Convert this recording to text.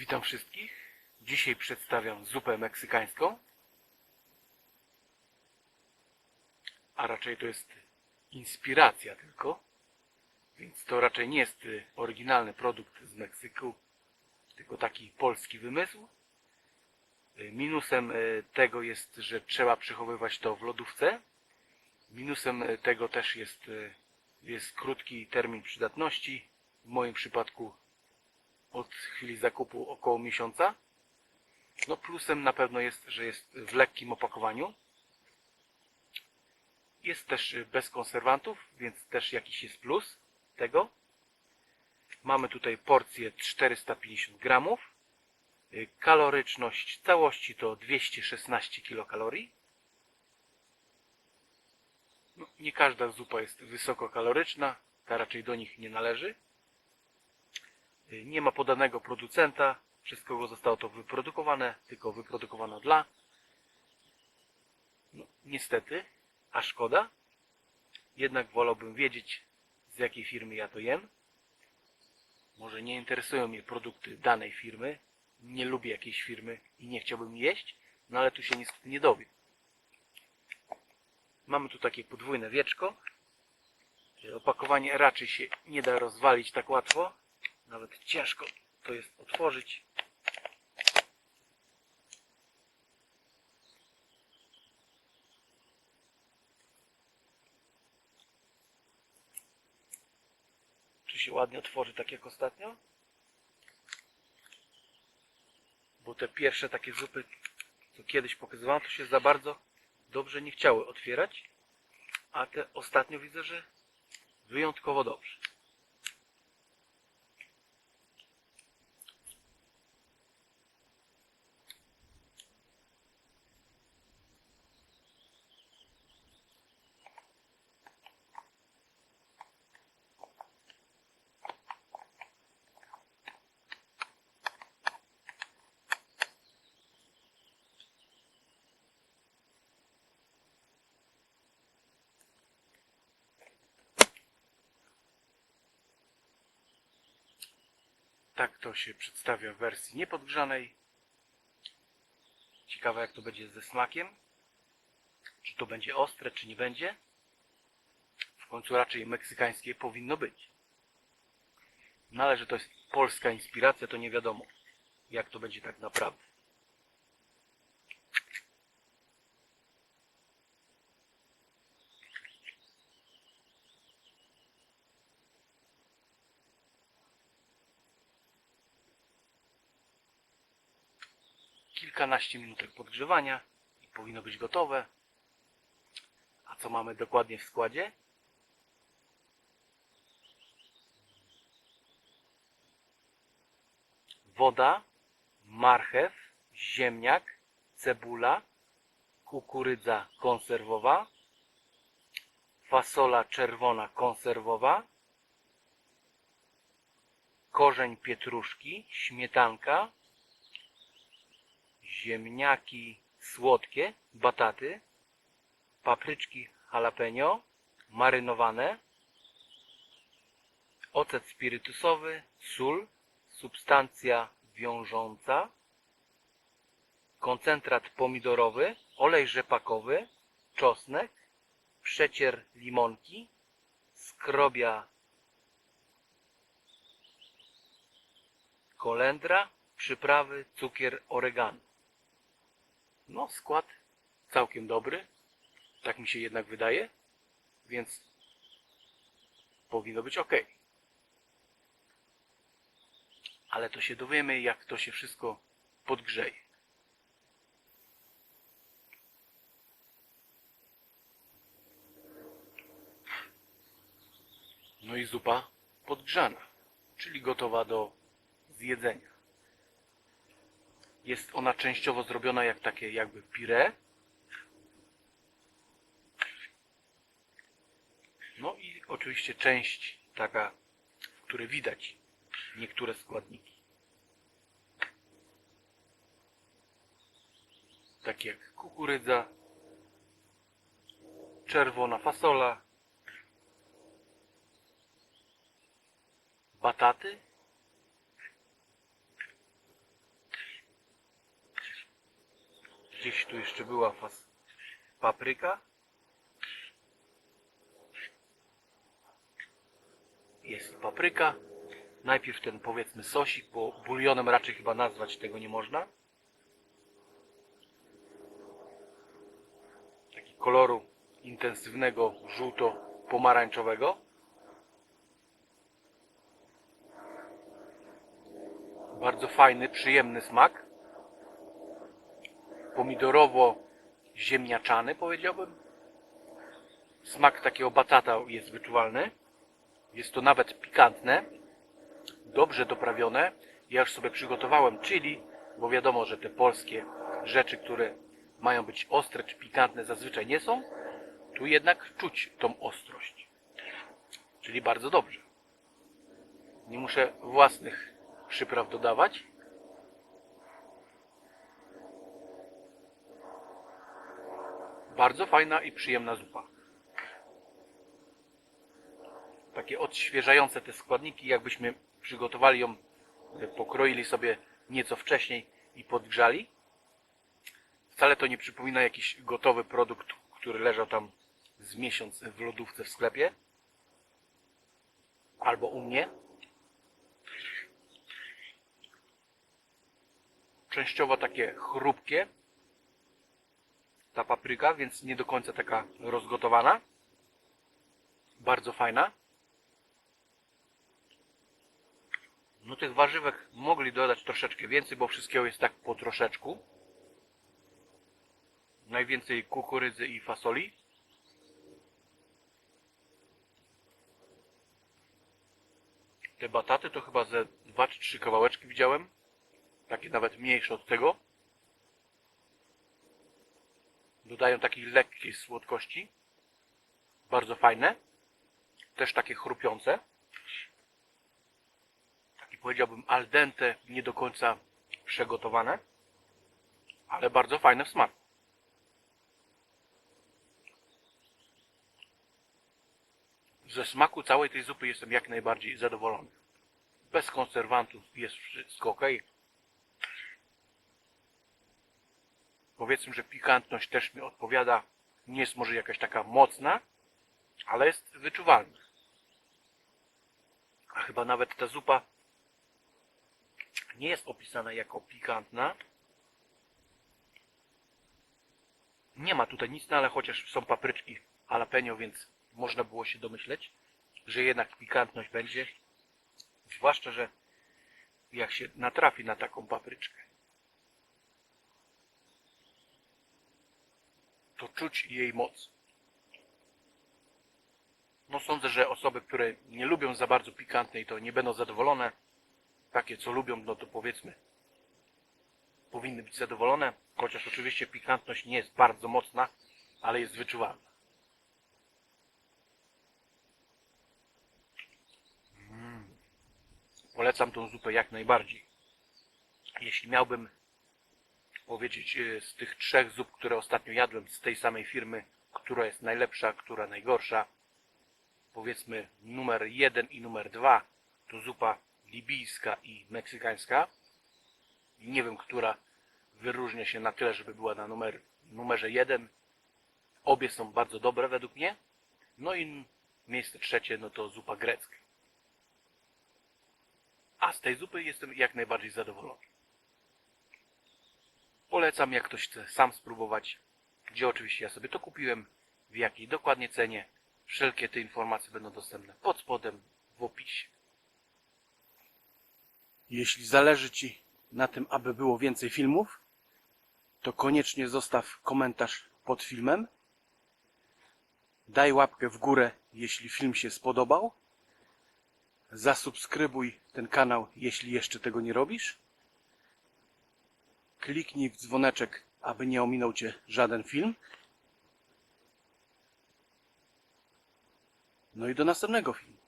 Witam wszystkich. Dzisiaj przedstawiam zupę meksykańską. A raczej to jest inspiracja tylko. Więc to raczej nie jest oryginalny produkt z Meksyku, tylko taki polski wymysł. Minusem y, tego jest, że trzeba przechowywać to w lodówce. Minusem y, tego też jest, y, jest krótki termin przydatności. W moim przypadku od chwili zakupu około miesiąca. No plusem na pewno jest, że jest w lekkim opakowaniu. Jest też y, bez konserwantów, więc też jakiś jest plus tego. Mamy tutaj porcję 450 gramów. Y, Kaloryczność całości to 216 kilokalorii. No, nie każda zupa jest wysokokaloryczna, ta raczej do nich nie należy. Nie ma podanego producenta, przez kogo zostało to wyprodukowane, tylko wyprodukowano dla. No, niestety, a szkoda. Jednak wolałbym wiedzieć, z jakiej firmy ja to jem. Może nie interesują mnie produkty danej firmy, nie lubię jakiejś firmy i nie chciałbym jeść, no ale tu się niestety nie dowiem. Mamy tu takie podwójne wieczko. Opakowanie raczej się nie da rozwalić tak łatwo. Nawet ciężko to jest otworzyć. Czy się ładnie otworzy tak jak ostatnio? Bo te pierwsze takie zupy, co kiedyś pokazywałem, to się za bardzo dobrze nie chciały otwierać. A te ostatnio widzę, że wyjątkowo dobrze. Tak to się przedstawia w wersji niepodgrzanej. Ciekawe jak to będzie ze smakiem. Czy to będzie ostre, czy nie będzie. W końcu raczej meksykańskie powinno być. No ale że to jest polska inspiracja, to nie wiadomo jak to będzie tak naprawdę. Kilkanaście minutek podgrzewania i powinno być gotowe. A co mamy dokładnie w składzie? Woda, marchew, ziemniak, cebula, kukurydza konserwowa, fasola czerwona konserwowa, korzeń pietruszki, śmietanka, ziemniaki słodkie, bataty, papryczki jalapeno, marynowane, ocet spirytusowy, sól, substancja wiążąca, koncentrat pomidorowy, olej rzepakowy, czosnek, przecier limonki, skrobia kolendra, przyprawy, cukier, oregano. No, skład całkiem dobry. Tak mi się jednak wydaje. Więc powinno być ok. Ale to się dowiemy, jak to się wszystko podgrzeje. No i zupa podgrzana, czyli gotowa do zjedzenia. Jest ona częściowo zrobiona jak takie jakby pire. No i oczywiście część taka, w której widać niektóre składniki. Takie jak kukurydza, czerwona fasola, bataty Gdzieś tu jeszcze była fas... papryka. Jest papryka. Najpierw ten powiedzmy sosik, bo bulionem raczej chyba nazwać tego nie można. Taki koloru intensywnego, żółto-pomarańczowego. Bardzo fajny, przyjemny smak. Pomidorowo-ziemniaczany powiedziałbym. Smak takiego batata jest wyczuwalny. Jest to nawet pikantne. Dobrze doprawione. Ja już sobie przygotowałem chili, bo wiadomo, że te polskie rzeczy, które mają być ostre czy pikantne zazwyczaj nie są. Tu jednak czuć tą ostrość. Czyli bardzo dobrze. Nie muszę własnych przypraw dodawać. Bardzo fajna i przyjemna zupa. Takie odświeżające te składniki, jakbyśmy przygotowali ją, e, pokroili sobie nieco wcześniej i podgrzali. Wcale to nie przypomina jakiś gotowy produkt, który leżał tam z miesiąc w lodówce w sklepie. Albo u mnie. Częściowo takie chrupkie. Ta papryka, więc nie do końca taka rozgotowana. Bardzo fajna. No tych warzywek mogli dodać troszeczkę więcej, bo wszystkiego jest tak po troszeczku. Najwięcej kukurydzy i fasoli. Te bataty to chyba ze dwa czy trzy kawałeczki widziałem. Takie nawet mniejsze od tego. Dodają takiej lekkiej słodkości. Bardzo fajne. Też takie chrupiące. Taki powiedziałbym al dente, nie do końca przegotowane. Ale bardzo fajne w smaku. Ze smaku całej tej zupy jestem jak najbardziej zadowolony. Bez konserwantów jest wszystko ok. Powiedzmy, że pikantność też mi odpowiada. Nie jest może jakaś taka mocna, ale jest wyczuwalna. A chyba nawet ta zupa nie jest opisana jako pikantna. Nie ma tutaj nic, no ale chociaż są papryczki jalapeno, więc można było się domyśleć, że jednak pikantność będzie. Zwłaszcza, że jak się natrafi na taką papryczkę, to czuć jej moc. No sądzę, że osoby, które nie lubią za bardzo pikantnej, to nie będą zadowolone. Takie, co lubią, no to powiedzmy, powinny być zadowolone. Chociaż oczywiście pikantność nie jest bardzo mocna, ale jest wyczuwalna. Mm. Polecam tą zupę jak najbardziej. Jeśli miałbym powiedzieć e, z tych trzech zup, które ostatnio jadłem z tej samej firmy, która jest najlepsza, która najgorsza, powiedzmy numer jeden i numer dwa to zupa libijska i meksykańska. Nie wiem, która wyróżnia się na tyle, żeby była na numer, numerze jeden. Obie są bardzo dobre według mnie. No i miejsce trzecie, no to zupa grecka. A z tej zupy jestem jak najbardziej zadowolony. Polecam, jak ktoś chce sam spróbować, gdzie oczywiście ja sobie to kupiłem, w jakiej dokładnie cenie. Wszelkie te informacje będą dostępne pod spodem w opisie. Jeśli zależy Ci na tym, aby było więcej filmów, to koniecznie zostaw komentarz pod filmem. Daj łapkę w górę, jeśli film się spodobał. Zasubskrybuj ten kanał, jeśli jeszcze tego nie robisz. Kliknij w dzwoneczek, aby nie ominął Cię żaden film. No i do następnego filmu.